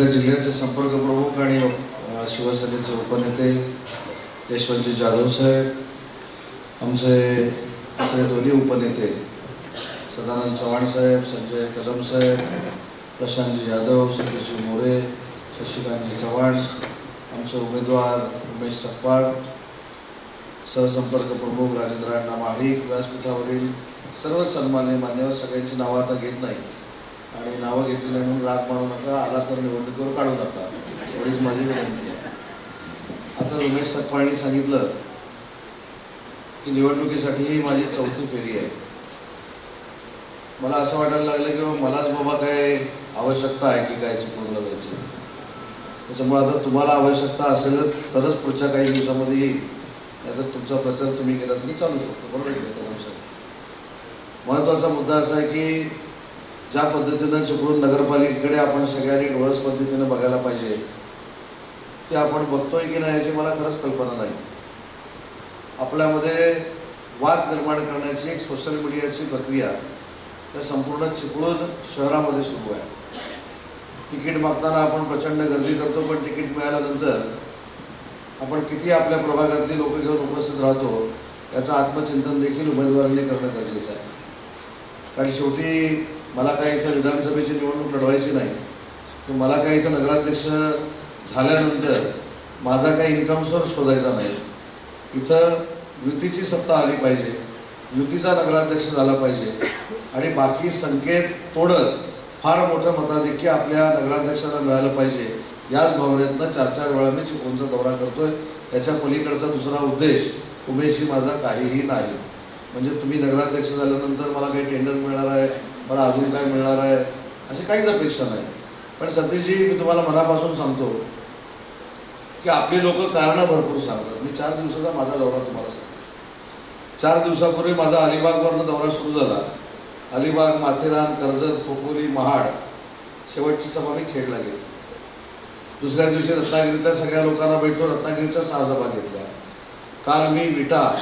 आपल्या जिल्ह्याचे संपर्क प्रमुख आणि शिवसेनेचे उपनेते यशवंतजी जाधव साहेब आमचे आपले दोन्ही उपनेते सदानंद चव्हाण साहेब संजय कदम साहेब प्रशांतजी यादव सतीशजी मोरे शशिकांतजी चव्हाण आमचे उमेदवार उमेश सकपाळ सहसंपर्क प्रमुख राजेंद्र अण्णा महाडिक व्यासपीठावरील सर्व सन्मान्य मान्यवर सगळ्यांची नावं आता घेत नाही आणि नावं घेतली नाही म्हणून राग मानू नका. आला तर निवडणुकीवर काढू नका एवढीच माझी विनंती आहे. आता उमेश सकपाळनी सांगितलं की निवडणुकीसाठी ही माझी चौथी फेरी आहे. मला असं वाटायला लागलं की मलाच बाबा काय आवश्यकता आहे की काय चिपळूणला जायची त्याच्यामुळे आता तुम्हाला आवश्यकता असेल तरच पुढच्या काही दिवसामध्ये येईल. नाहीतर तुमचा प्रचार तुम्ही केला तरी चालू शकतो. बरोबर आहे महत्त्वाचा मुद्दा असा आहे की ज्या पद्धतीनं चिपळूण नगरपालिकेकडे आपण सगळ्यांनी डोळस पद्धतीनं बघायला पाहिजे ते आपण बघतोय की नाही याची मला खरंच कल्पना नाही. आपल्यामध्ये वाद निर्माण करण्याची एक सोशल मीडियाची प्रक्रिया त्या संपूर्ण चिपळूण शहरामध्ये सुरू आहे. तिकीट मागताना आपण प्रचंड गर्दी करतो पण तिकीट मिळाल्यानंतर आपण किती आपल्या प्रभागातली लोक घेऊन उपस्थित राहतो याचं आत्मचिंतन देखील उमेदवारांनी करणं गरजेचं आहे. कारण शेवटी मला काही इथं विधानसभेची निवडणूक लढवायची नाही. तर मला काही इथं नगराध्यक्ष झाल्यानंतर माझा काही इन्कम सोर्स शोधायचा नाही. इथं युतीची सत्ता आली पाहिजे युतीचा नगराध्यक्ष झाला पाहिजे आणि बाकी संकेत तोडत फार मोठं मताधिक्य आपल्या नगराध्यक्षांना मिळालं पाहिजे याच भावनेतनं चार चार वेळा मी चिपळूणचा दौरा करतोय. त्याच्या पलीकडचा दुसरा उद्देश उमेशही माझा काहीही नाही. म्हणजे तुम्ही नगराध्यक्ष झाल्यानंतर मला काही टेंडर मिळणार आहे? मला अजून काय मिळणार आहे? अशी काहीच अपेक्षा नाही. पण सतीशजी मी तुम्हाला मनापासून सांगतो की आपली लोक कारणं भरपूर सांगतात. मी चार दिवसाचा माझा दौरा तुम्हाला सांगतो. चार दिवसापूर्वी माझा अलिबागवरनं दौरा सुरू झाला. अलिबाग माथेरान कर्जत खोपोली महाड शेवटची सभा मी खेडला घेतली. दुसऱ्या दिवशी रत्नागिरीतल्या सगळ्या लोकांना भेटलो रत्नागिरीच्या सहा सभा घेतल्या. काल मी विटा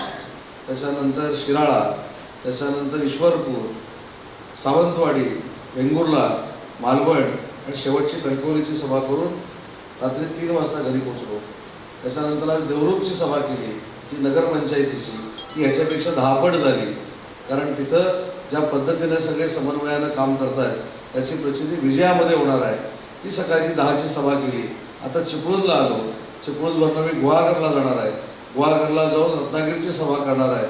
त्याच्यानंतर शिराळा त्याच्यानंतर ईश्वरपूर सावंतवाडी वेंगुर्ला मालवण आणि शेवटची कणकवलीची सभा करून रात्री तीन वाजता घरी पोचलो त्याच्यानंतर आज देवरूपची सभा केली. ती नगरपंचायतीची. ती ह्याच्यापेक्षा दहापट झाली. कारण तिथं ज्या पद्धतीने सगळे समन्वयानं काम करतायत त्याची प्रचिती विजयामध्ये होणार आहे. ती सकाळची दहाची सभा केली. आता चिपळूणला आलो. चिपळूणवरनं मी गुहागरला जाणार आहे. गुहागरला जाऊन रत्नागिरीची सभा करणार आहे.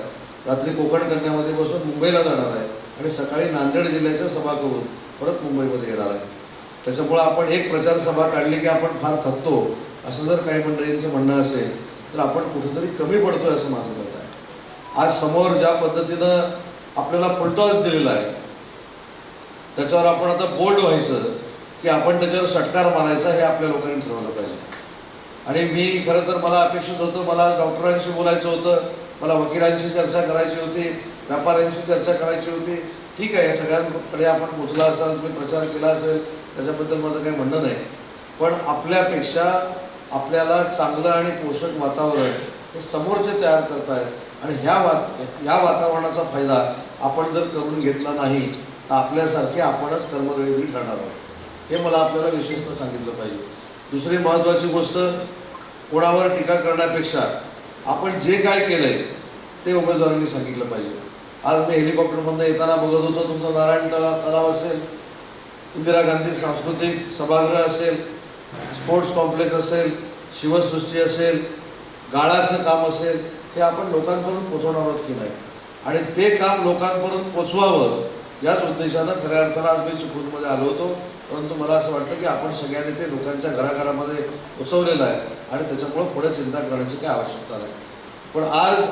रात्री कोकण कन्यामध्ये बसून मुंबईला जाणार आहे. आणि सकाळी नांदेड जिल्ह्याच्या सभा करून परत मुंबईमध्ये येणार आहे. त्याच्यामुळं आपण एक प्रचार सभा काढली की आपण फार थकतो. असं जर काही मंडळींचं म्हणणं असेल तर आपण कुठेतरी कमी पडतोय असं माझं मत आहे. आज समोर ज्या पद्धतीनं आपल्याला फुलटॉस दिलेला आहे त्याच्यावर आपण आता बोल्ड व्हायचं की आपण त्याच्यावर षटकार मारायचा हे आपल्या लोकांनी ठरवलं पाहिजे. आणि मी खरं तर मला अपेक्षित होतं मला डॉक्टरांशी बोलायचं होतं मला वकिलांशी चर्चा करायची होती व्यापाऱ्यांशी चर्चा करायची होती. ठीक आहे सगळ्यांकडे आपण पोचला असाल तुम्ही प्रचार केला असेल त्याच्याबद्दल माझं काही म्हणणं नाही. पण आपल्यापेक्षा आपल्याला चांगलं आणि पोषक वातावरण हे समोरचे तयार करतायत आणि ह्या वात ह्या वातावरणाचा फायदा आपण जर करून घेतला नाही तर आपल्यासारखे आपणच कर्मवेळी ठरणार आहोत. हे मला आपल्याला विशेषतः सांगितलं पाहिजे. दुसरी महत्त्वाची गोष्ट कोणावर टीका करण्यापेक्षा आपण जे काय केलं आहे ते उमेदवारांनी सांगितलं पाहिजे. आज मी हेलिकॉप्टरमधनं येताना बघत होतो तुमचं नारायण तला तलाव असेल इंदिरा गांधी सांस्कृतिक सभागृह असेल स्पोर्ट्स कॉम्प्लेक्स असेल शिवसृष्टी असेल गाळाचं काम असेल हे आपण लोकांपर्यंत पोचवणार आहोत की नाही? आणि ते काम लोकांपर्यंत पोचवावं याच उद्देशानं खऱ्या अर्थानं आज मी चिपळूणमध्ये आलो होतो. परंतु मला असं वाटतं की आपण सगळ्यांनी ते लोकांच्या घराघरामध्ये पोचवलेलं आहे आणि त्याच्यामुळं पुढे चिंता करण्याची काही आवश्यकता नाही. पण आज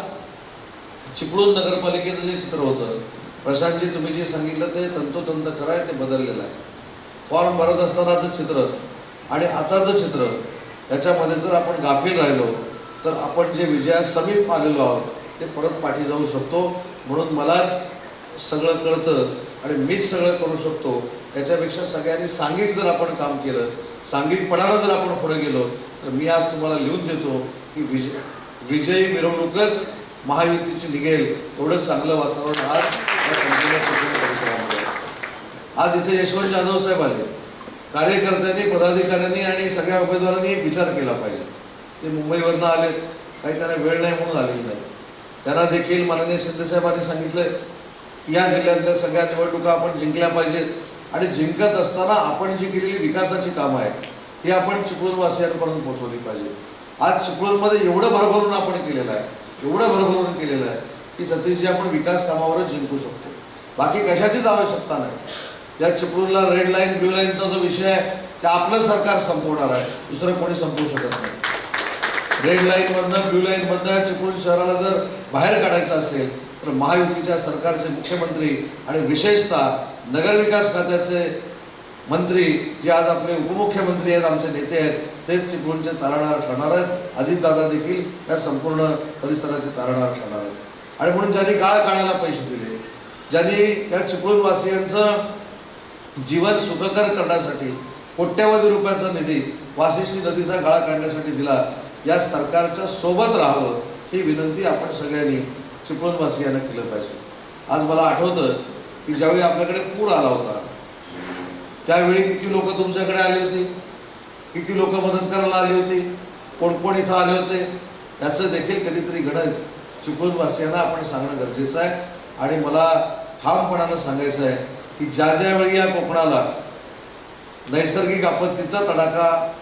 चिपळूण नगरपालिकेचं जे चित्र होतं प्रशांतजी तुम्ही जे सांगितलं ते तंतोतंत खरं आहे ते बदललेलं आहे. फॉर्म भरत असतानाचं चित्र आणि आताचं चित्र याच्यामध्ये जर आपण गाफील राहिलो तर आपण जे विजयास समीप आलेलो आहोत ते परत पाठी जाऊ शकतो. म्हणून मलाच सगळं कळतं आणि मीच सगळं करू शकतो. याच्यापेक्षा सगळ्यांनी सांघिक जर आपण काम केलं सांघिकपणानं जर आपण पुढे गेलो तर मी आज तुम्हाला लिहून देतो की विजय विजयी मिरवणूकच महायुतीची निघेल एवढं चांगलं वातावरण आज या संपूर्ण परिसरामध्ये आज इथे यशवंत जाधव साहेब आले. कार्यकर्त्यांनी पदाधिकाऱ्यांनी आणि सगळ्या उमेदवारांनी एक विचार केला पाहिजे. ते मुंबईवरनं आले काही त्यांना वेळ नाही म्हणून आलेली नाही. त्यांना देखील माननीय शिंदेसाहेबांनी सांगितलं की या जिल्ह्यातल्या सगळ्या निवडणुका आपण जिंकल्या पाहिजेत आणि जिंकत असताना आपण जी केलेली विकासाची कामं आहेत ही आपण चिपळूणवासियांपर्यंत पोहोचवली पाहिजे आज चिपळूणमध्ये एवढं भरभरून आपण केलेलं आहे. एवढं भरभरून केलेलं आहे की सतीशजी आपण विकास कामावरच जिंकू शकतो. बाकी कशाचीच आवश्यकता नाही. या चिपळूणला रेड लाईन ब्ल्यू लाईनचा जो विषय आहे ते आपलं सरकार संपवणार आहे. दुसरं कोणी संपवू शकत नाही. रेड लाईनमधनं ब्ल्यू लाईनमधनं चिपळूण शहराला जर बाहेर काढायचं असेल तर महायुतीच्या सरकारचे मुख्यमंत्री आणि विशेषतः नगरविकास खात्याचे मंत्री जे आज आपले उपमुख्यमंत्री आहेत आमचे नेते आहेत तेच चिपळूणचे तारणार ठरणार आहेत. अजितदादा देखील या संपूर्ण परिसराचे तारणार ठरणार आहेत. आणि म्हणून ज्यांनी काळ काढायला पैसे दिले ज्यांनी त्या चिपळूणवासियांचं जीवन सुखकर करण्यासाठी कोट्यवधी रुपयाचा निधी वाशिष्ठी नदीचा गाळा काढण्यासाठी दिला या सरकारच्या सोबत राहावं ही विनंती आपण सगळ्यांनी चिपळूणवासियांना केलं पाहिजे. आज मला आठवतं की ज्यावेळी आपल्याकडे पूर आला होता त्यावेळी किती लोक तुमच्याकडे आले होते? किती लोक मदत करायला आली होती? कोण कोण इथं आले होते? याचं देखील कधीतरी घडत. चिपळूणवासियांना आपण सांगणं गरजेचं आहे. आणि मला ठामपणानं सांगायचं आहे की ज्या ज्या वेळी या कोकणाला नैसर्गिक आपत्तीचा तडाखा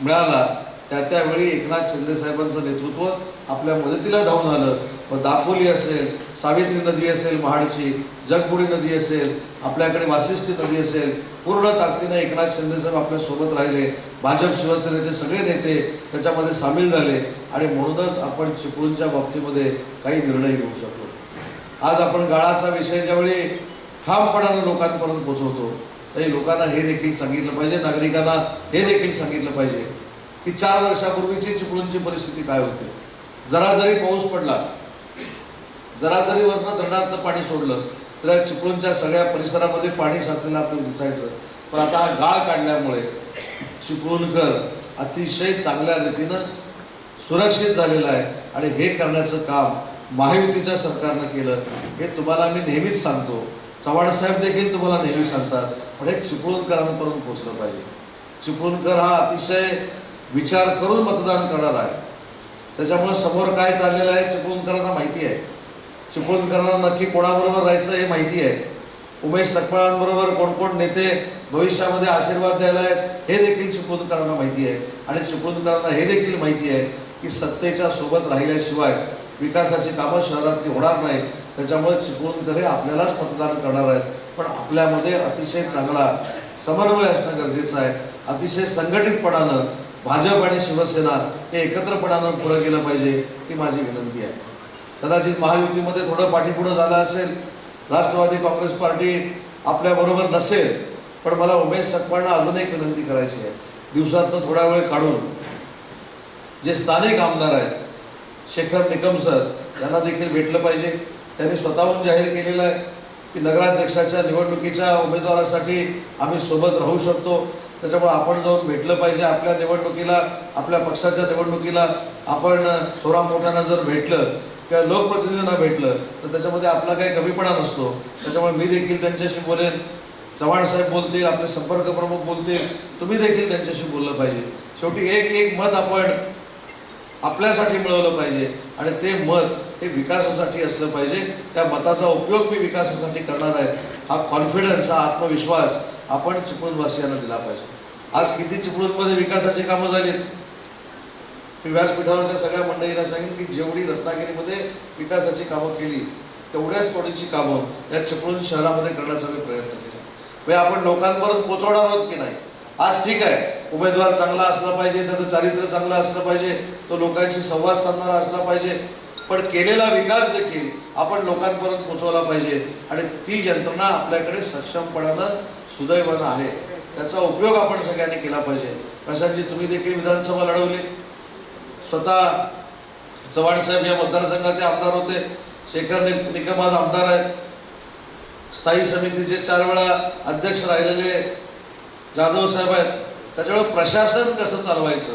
मिळाला त्या त्यावेळी एकनाथ शिंदेसाहेबांचं नेतृत्व आपल्या मदतीला धावून आलं. मग दापोली असेल सावित्री नदी असेल महाडची जगबुडी नदी असेल आपल्याकडे वासिष्ठी नदी असेल पूर्ण ताकदीनं एकनाथ शिंदेसाहेब आपल्यासोबत राहिले. भाजप शिवसेनेचे सगळे नेते त्याच्यामध्ये सामील झाले. आणि म्हणूनच आपण चिपळूणच्या बाबतीमध्ये काही निर्णय घेऊ शकलो आज आपण गाळाचा विषय ज्यावेळी ठामपणानं लोकांपर्यंत पोहोचवतो तरी लोकांना हे देखील सांगितलं पाहिजे नागरिकांना हे देखील सांगितलं पाहिजे की चार वर्षापूर्वीची चिपळूणची परिस्थिती काय होती. जरा जरी पाऊस पडला जरा जरी वरनं धरणातलं पाणी सोडलं तर या चिपळूणच्या सगळ्या परिसरामध्ये पाणी साचलेलं आपल्याला दिसायचं. पण आता हा गाळ काढल्यामुळे चिपळूणकर अतिशय चांगल्या रीतीनं सुरक्षित झालेलं आहे आणि हे करण्याचं काम महायुतीच्या सरकारनं केलं. हे तुम्हाला मी नेहमीच सांगतो. चव्हाणसाहेब देखील तुम्हाला नेहमी सांगतात पण हे चिपळूणकरांपर्यंत पोचलं पाहिजे. चिपळूणकर हा अतिशय विचार करून मतदान करणार आहे. त्याच्यामुळे समोर काय चाललेलं आहे चिपळूणकरांना माहिती आहे. चिपळूणकरांना नक्की कोणाबरोबर राहायचं हे माहिती आहे. उमेश सकपाळांबरोबर कोण कोण नेते भविष्यामध्ये आशीर्वाद द्यायला आहेत हे देखील चिपळूणकरांना माहिती आहे. आणि चिपळूणकरांना हे देखील माहिती आहे की सत्तेच्या सोबत राहिल्याशिवाय विकासाची कामं शहरातली होणार नाही त्याच्यामुळे चिपळूणकर हे आपल्यालाच मतदान करणार आहेत. पण आपल्यामध्ये अतिशय चांगला समन्वय असणं गरजेचं आहे. अतिशय संघटितपणानं भाजप आणि शिवसेना हे एकत्रपणानं पुढं गेलं पाहिजे ही माझी विनंती आहे. कदाचित महायुतीमध्ये थोडं पाठीपुढं झालं असेल राष्ट्रवादी काँग्रेस पार्टी आपल्याबरोबर नसेल पण मला उमेश सकपाळना अजून एक विनंती करायची आहे. दिवसातनं थोडा वेळ काढून जे स्थानिक आमदार आहेत शेखर निकम सर यांना देखील भेटलं पाहिजे. त्यांनी स्वतःहून जाहीर केलेलं आहे की नगराध्यक्षाच्या निवडणुकीच्या उमेदवारासाठी आम्ही सोबत राहू शकतो. त्याच्यामुळे आपण जाऊन भेटलं पाहिजे आपल्या निवडणुकीला आपल्या पक्षाच्या निवडणुकीला. आपण थोरा मोठ्यानं जर भेटलं किंवा लोकप्रतिनिधींना भेटलं तर त्याच्यामध्ये आपला काही कमीपणा नसतो. त्याच्यामुळे मी देखील त्यांच्याशी बोलेन. चव्हाण साहेब बोलतील आपले संपर्क प्रमुख बोलतील. तुम्ही देखील त्यांच्याशी बोललं पाहिजे. शेवटी एक एक मत आपण आपल्यासाठी मिळवलं पाहिजे. आणि ते मत हे विकासासाठी असलं पाहिजे. त्या मताचा उपयोग मी विकासासाठी करणार आहे. हा कॉन्फिडन्स हा आत्मविश्वास आपण चिपळूणवासियांना दिला पाहिजे. आज किती चिपळूणमध्ये विकासाची कामं झाली मी व्यासपीठावरच्या सगळ्या मंडळींना सांगेन की जेवढी रत्नागिरीमध्ये विकासाची कामं केली तेवढ्याच थोडीशी कामं या चिपळूण शहरामध्ये करण्याचा मी प्रयत्न केला. म्हणजे आपण लोकांपर्यंत पोचवणार आहोत की नाही? आज ठीक आहे उमेदवार चांगला असला पाहिजे त्याचं चारित्र्य चांगलं असलं पाहिजे तो लोकांशी संवाद साधणारा असला पाहिजे पण केलेला विकास देखील आपण लोकांपर्यंत पोचवला पाहिजे आणि ती यंत्रणा आपल्याकडे सक्षमपणानं सुदैवानं आहे. त्याचा उपयोग आपण सगळ्यांनी केला पाहिजे. प्रशांतजी तुम्ही देखील विधानसभा लढवली. स्वतः चव्हाण साहेब या मतदारसंघाचे आमदार होते. शेखर नि- निकम आज आमदार आहेत. स्थायी समितीचे चार वेळा अध्यक्ष राहिलेले जाधव साहेब आहेत. त्याच्यामुळे प्रशासन कसं चालवायचं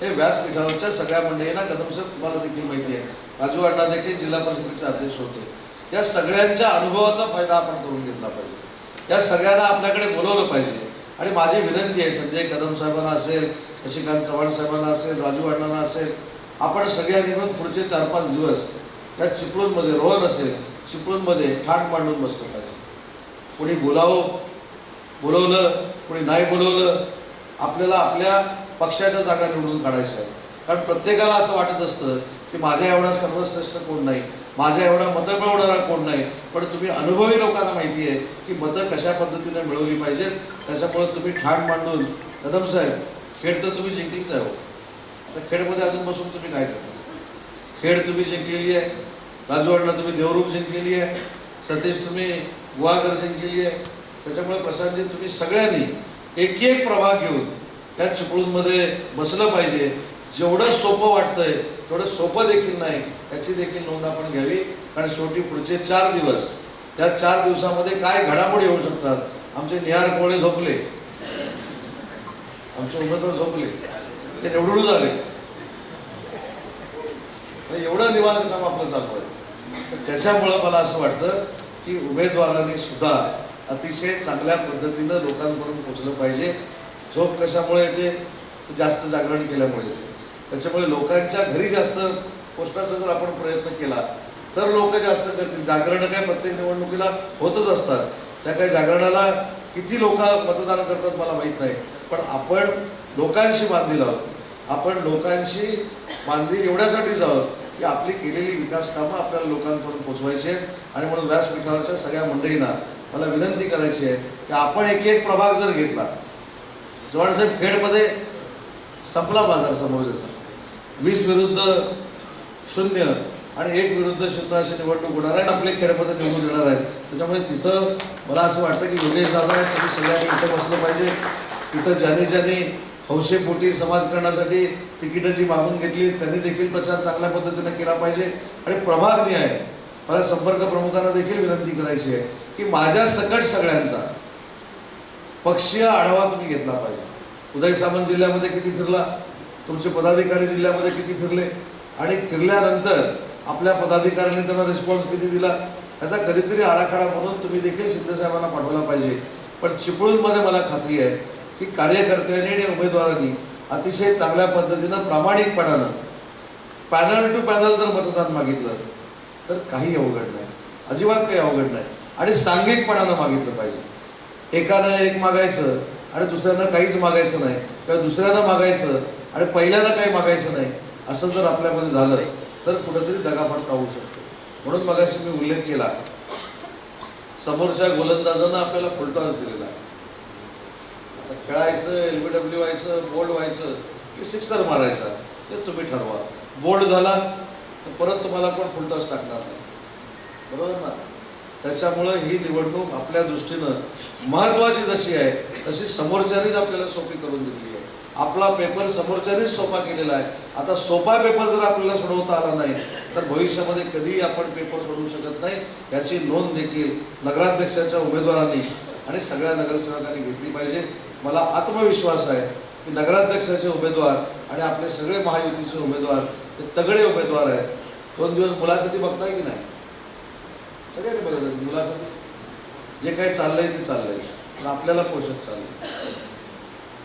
हे व्यासपीठावरच्या सगळ्या मंडळींना कदम साहेब तुम्हाला देखील माहिती आहे. राजू अण्णा देखील जिल्हा परिषदेचे अध्यक्ष होते. या सगळ्यांच्या अनुभवाचा फायदा आपण करून घेतला पाहिजे. या सगळ्यांना आपल्याकडे बोलवलं पाहिजे. आणि माझी विनंती आहे संजय कदम साहेबांना असेल शशिकांत चव्हाण साहेबांना असेल राजू अण्णांना असेल आपण सगळ्यांनी मिळून पुढचे चार पाच दिवस त्या चिपळूणमध्ये रोहन असेल चिपळूणमध्ये ठाण मांडून बसलं पाहिजे कोणी बोलावं बोलवलं कोणी नाही बोलवलं आपल्याला आपल्या पक्षाच्या जागा निवडून काढायच्या आहेत कारण प्रत्येकाला असं वाटत असतं की माझ्या एवढा सर्वश्रेष्ठ कोण नाही माझ्या एवढा मतं मिळवणारा कोण नाही पण तुम्ही अनुभवी लोकांना माहिती आहे की मतं कशा पद्धतीने मिळवली पाहिजेत त्याच्यामुळे तुम्ही ठाण मांडून कदम साहेब खेळ तर तुम्ही जिंकलीच आहे हो. आता खेळमध्ये अजून बसून तुम्ही काय करता? खेळ तुम्ही जिंकलेली आहे. राजवाडला तुम्ही देवरूप जिंकलेली आहे. सतीश तुम्ही गुहागर जिंकलेली आहे. त्याच्यामुळे प्रसादजी तुम्ही सगळ्यांनी एक एक प्रभाग घेऊन त्या चिपळूणमध्ये बसलं पाहिजे. जेवढं सोपं वाटतंय तेवढं सोपं देखील नाही याची देखील नोंद आपण घ्यावी. कारण शेवटी पुढचे चार दिवस त्या चार दिवसामध्ये काय घडामोडी होऊ शकतात? आमचे निहार कोळे झोपले. आमचे उमेदवार झोपले. ते निवडून झाले तर एवढं निवांत काम आपलं चालू आहे. तर त्याच्यामुळं मला असं वाटतं की उमेदवारांनी सुद्धा अतिशय चांगल्या पद्धतीनं लोकांपर्यंत पोचलं पाहिजे. झोप कशामुळे येते? जास्त जागरण केल्यामुळे येते. त्याच्यामुळे लोकांच्या घरी जास्त पोचण्याचा जर आपण प्रयत्न केला तर लोक जास्त करतील. जागरणं काय प्रत्येक निवडणुकीला होतच असतात. त्या काही जागरणाला किती लोक मतदान करतात मला माहीत नाही. पण आपण लोकांशी बांधील आहोत. आपण लोकांशी बांधील एवढ्यासाठीच आहोत की आपली केलेली विकास कामं आपल्याला लोकांपर्यंत पोचवायची आहेत. आणि म्हणून व्यासपीठावरच्या सगळ्या मंडळींना मला विनंती करायची आहे की आपण एक एक प्रभाग जर घेतला. जवळसाहेब खेडमध्ये संपला बाजार समोरचा वीस विरुद्ध शून्य. आणि एक विरुद्ध शून्य अशी निवडणूक होणार आहे आपले खेड्यामध्ये निवडून येणार आहेत. त्याच्यामुळे तिथं मला असं वाटतं की योगेश दादा तुम्ही सगळ्यांनी इथं बसलं पाहिजे. इथं ज्यांनी ज्यांनी हौसेपोटी समाजकारणासाठी तिकीटं जी मागून घेतली त्यांनी देखील प्रचार चांगल्या पद्धतीने केला पाहिजे. आणि प्रभागनी आहे. मला संपर्क प्रमुखांना देखील विनंती करायची आहे की माझ्या सकट सगळ्यांचा पक्षीय आढावा तुम्ही घेतला पाहिजे. उदय सामंत जिल्ह्यामध्ये किती फिरला? तुमचे पदाधिकारी जिल्ह्यामध्ये किती फिरले? आणि फिरल्यानंतर आपल्या पदाधिकाऱ्यांनी त्यांना रिस्पॉन्स किती दिला याचा कधीतरी आराखडा म्हणून तुम्ही देखील शिंदेसाहेबांना पाठवला पाहिजे. पण चिपळूणमध्ये मला खात्री आहे की कार्यकर्त्यांनी आणि उमेदवारांनी अतिशय चांगल्या पद्धतीनं प्रामाणिकपणानं पॅनल टू पॅनल जर मतदान मागितलं तर काही अवघड नाही. अजिबात काही अवघड नाही. आणि सांघिकपणानं मागितलं पाहिजे. एकानं एक मागायचं आणि दुसऱ्यानं काहीच मागायचं नाही. किंवा दुसऱ्यानं मागायचं आणि पहिल्यानं काही मागायचं नाही असं जर आपल्यामध्ये झालं तर कुठेतरी दगाफटका होऊ शकतो. म्हणून मगाशी मी उल्लेख केला समोरच्या गोलंदाजानं आपल्याला फुलटॉस दिलेला आहे. आता खेळायचं एल बी डब्ल्यू व्हायचं बोल्ड व्हायचं की सिक्सर मारायचा हे तुम्ही ठरवा. बोल्ड झाला तर परत तुम्हाला कोण फुलटॉस टाकणार नाही. बरोबर ना? त्याच्यामुळं ही निवडणूक आपल्या दृष्टीनं महत्त्वाची जशी आहे तशी समोरच्यानीच आपल्याला सोपी करून दिली. आपला पेपर समोरच्यानेच सोपा केलेला आहे. आता सोपा पेपर जर आपल्याला सोडवता आला नाही तर भविष्यामध्ये कधीही आपण पेपर सोडवू शकत नाही याची नोंद देखील नगराध्यक्षाच्या उमेदवारांनी आणि सगळ्या नगरसेवकांनी घेतली पाहिजे. मला आत्मविश्वास आहे की नगराध्यक्षाचे उमेदवार आणि आपले सगळे महायुतीचे उमेदवार ते तगडे उमेदवार आहेत. दोन दिवस मुलाखती बघताय की नाही? सगळ्यांनी बघत मुलाखती. जे काही चाललंय ते चाललंय. आपल्याला पोषक चाललंय.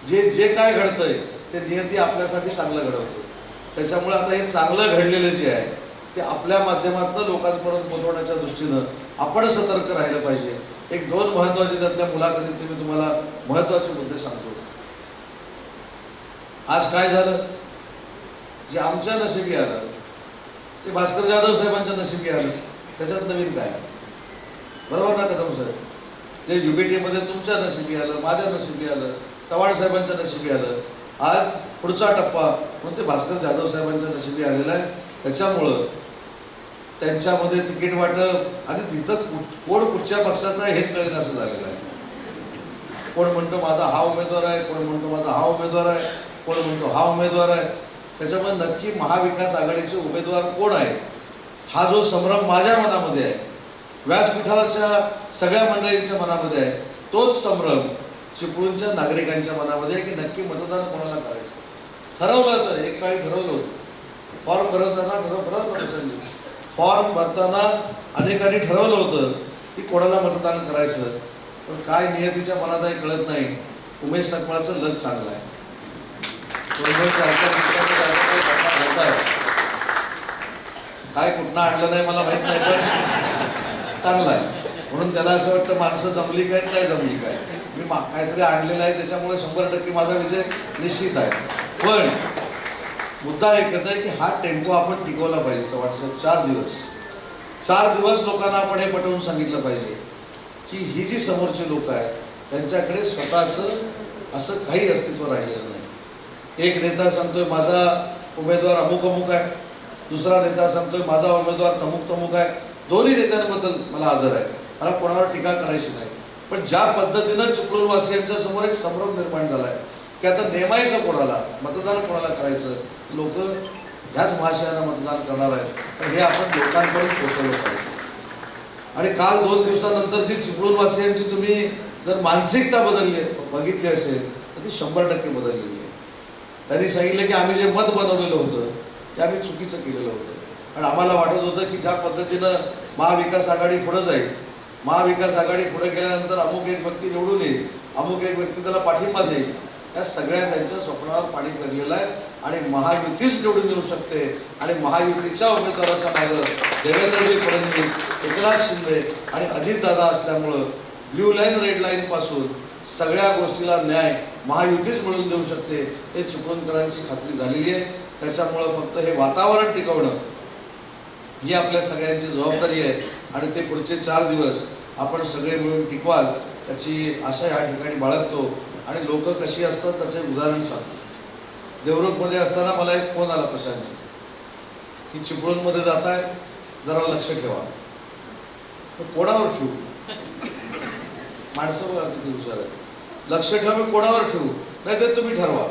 जे जे काय घडतंय ते नियती आपल्यासाठी चांगलं घडवते त्याच्यामुळे आता हे चांगलं घडलेलं जे आहे ते आपल्या माध्यमातून लोकांपर्यंत पोहोचवण्याच्या दृष्टीनं आपण सतर्क राहिलं पाहिजे. एक दोन महत्त्वाचे त्यातल्या मुलाखतीतले मी तुम्हाला महत्त्वाचे मुद्दे सांगतो. आज काय झालं? जे आमच्या नशिबी आलं ते भास्कर जाधव साहेबांच्या नशिबी आलं त्याच्यात नवीन काय? बरोबर ना कदम साहेब? ते युबीटीमध्ये तुमच्या नशिबी आलं माझ्या नशिबी आलं. चव्हाण साहेबांच्या नशिबी आलं. आज पुढचा टप्पा म्हणून ते भास्कर जाधव साहेबांच्या नशिबी आलेला आहे. त्याच्यामुळं त्यांच्यामध्ये तिकीट वाटप आणि तिथं कुठ- कोण कुठच्या पक्षाचा आहे हेच कळेन असं झालेलं आहे. कोण म्हणतो माझा हा उमेदवार आहे कोण म्हणतो माझा हा उमेदवार आहे कोण म्हणतो हा उमेदवार आहे. त्याच्यामुळे नक्की महाविकास आघाडीचे उमेदवार कोण आहे हा जो संभ्रम माझ्या मनामध्ये आहे व्यासपीठावरच्या सगळ्या मंडळींच्या मनामध्ये आहे तोच संभ्रम चिपळूणच्या नागरिकांच्या मनामध्ये की नक्की मतदान कोणाला करायचं? ठरवलं तर एक काळी ठरवलं होतं. फॉर्म भरवताना ठरव भरवलं फॉर्म भरताना अनेकांनी ठरवलं होतं की कोणाला मतदान करायचं. पण काय नियतीच्या मनात आहे कळत नाही. उमेश सकमाळचं लग चांगलं आहे. काय कुठनं आणलं नाही मला माहीत नाही पण चांगलं आहे. म्हणून त्याला असं वाटतं माणसं जमली काय नाही जमली काय. मी मा- काहीतरी आणलेलं आहे त्याच्यामुळे शंभर टक्के माझा विजय निश्चित आहे. पण मुद्दा एकच आहे की हा टेम्पो आपण टिकवला पाहिजे चव्हाणसाहेब चार दिवस. चार दिवस लोकांना आपण हे पटवून सांगितलं पाहिजे की ही जी समोरची लोक आहेत त्यांच्याकडे स्वतःचं असं काही अस्तित्व राहिलेलं नाही. एक नेता सांगतोय माझा उमेदवार अमुक अमुक आहे. दुसरा नेता सांगतोय माझा उमेदवार तमुक तमुक आहे. दोन्ही नेत्यांबद्दल मला आदर आहे. मला कोणावर टीका करायची नाही. पण ज्या पद्धतीनं चिपळूणवासियांच्या समोर एक संभ्रम निर्माण झाला आहे की आता नेमायचं कोणाला? मतदान कोणाला करायचं? लोक ह्याच महाशयाला मतदान करणार आहेत. पण हे आपण लोकांपर्यंत पोहोचवलं पाहिजे. आणि काल दोन दिवसानंतरची चिपळूणवासियांची तुम्ही जर मानसिकता बदलली बघितली असेल तर ती शंभर टक्के बदललेली आहे. त्यांनी सांगितलं की आम्ही जे मत बनवलेलं होतं ते आम्ही चुकीचं केलेलं होतं. आणि आम्हाला वाटत होतं की ज्या पद्धतीनं महाविकास आघाडी पुढं जाईल महाविकास आघाडी पुढे गेल्यानंतर अमुक एक व्यक्ती निवडून येईल अमुक एक व्यक्ती त्याला पाठिंबा देईल. या सगळ्या त्यांच्या स्वप्नावर पाणी फिरलेलं आहे आणि महायुतीच निवडून येऊ शकते आणि महायुतीच्या उमेदवाराच्या मागं देवेंद्रजी फडणवीस एकनाथ शिंदे आणि अजितदादा असल्यामुळं ब्ल्यू लाईन रेड लाईन पासून सगळ्या गोष्टीला न्याय महायुतीच मिळून देऊ शकते हे चिपळूणकरांची खात्री झालेली आहे. त्याच्यामुळं फक्त हे वातावरण टिकवणं ही आपल्या सगळ्यांची जबाबदारी आहे आणि ते पुढचे चार दिवस आपण सगळे मिळून टिकवाल त्याची आशा या ठिकाणी बाळगतो. आणि लोक कशी असतात त्याचे उदाहरण सांगतो. देवरुखमध्ये असताना मला एक फोन आला प्रशांत की चिपळूणमध्ये जात आहे जरा लक्ष ठेवा. मग कोणावर ठेवू? माणसं बघा किती हुशार आहे लक्ष ठेवा मी कोणावर ठेवू? नाही ते तुम्ही ठरवा.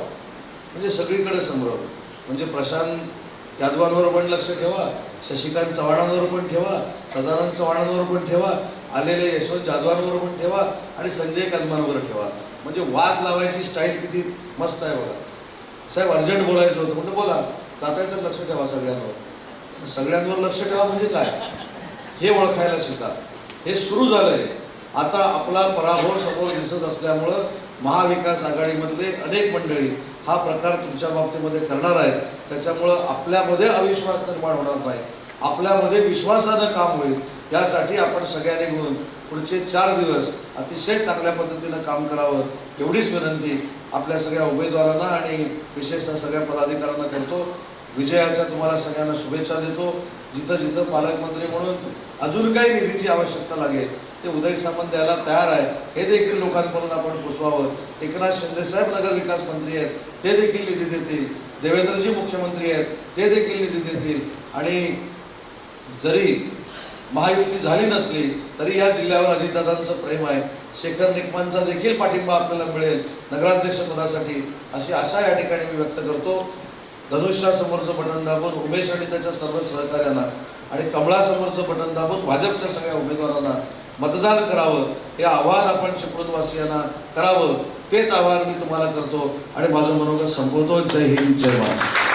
म्हणजे सगळीकडे संभ्रम. म्हणजे प्रशांत यादवांवर पण लक्ष ठेवा शशिकांत चव्हाणांवर पण ठेवा सदानंद चव्हाणांवर पण ठेवा आलेले यशवंत जाधवांवर पण ठेवा आणि संजय कलमांवर ठेवा. म्हणजे वाद लावायची स्टाईल किती मस्त आहे बघा. साहेब अर्जंट बोलायचं होतं. म्हणजे बोला तात्या तर लक्ष ठेवा सगळ्यांवर. सगळ्यांवर लक्ष ठेवा म्हणजे काय? हे ओळखायला शिका. हे सुरू झालंय. आता आपला पराभव समोर दिसत असल्यामुळं महाविकास आघाडीमधले अनेक मंडळी हा प्रकार तुमच्या बाबतीमध्ये करणार आहेत. त्याच्यामुळं आपल्यामध्ये अविश्वास निर्माण होणार नाही. आपल्यामध्ये विश्वासानं काम होईल. यासाठी आपण सगळ्यांनी मिळून पुढचे चार दिवस अतिशय चांगल्या पद्धतीनं काम करावं एवढीच विनंती आपल्या सगळ्या उमेदवारांना आणि विशेषतः सगळ्या पदाधिकाऱ्यांना करतो. विजयाच्या तुम्हाला सगळ्यांना शुभेच्छा देतो. जिथं जिथं पालकमंत्री म्हणून अजून काही निधीची आवश्यकता लागेल ते उदय सामंत द्यायला तयार आहे हे देखील लोकांपर्यंत आपण पोचवावं. एकनाथ शिंदेसाहेब नगर विकास मंत्री आहेत ते देखील निधी देतील. देवेंद्रजी मुख्यमंत्री आहेत ते देखील निधी देतील. आणि जरी महायुती झाली नसली तरी या जिल्ह्यावर अजितदादांचं प्रेम आहे. शेखर निकमांचा देखील पाठिंबा आपल्याला मिळेल नगराध्यक्षपदासाठी अशी आशा या ठिकाणी मी व्यक्त करतो. धनुष्यासमोरचं बटन दाबून उमेश आणि त्याच्या सर्व सहकार्यांना आणि कमळासमोरचं बटन दाबून भाजपच्या सगळ्या उमेदवारांना मतदान करावं हे आव्हान आपण चिपळूणवासियांना करावं तेच आव्हान मी तुम्हाला करतो. आणि माझं मनोगत संपवतो. जय हिंद जय महाराष्ट्र.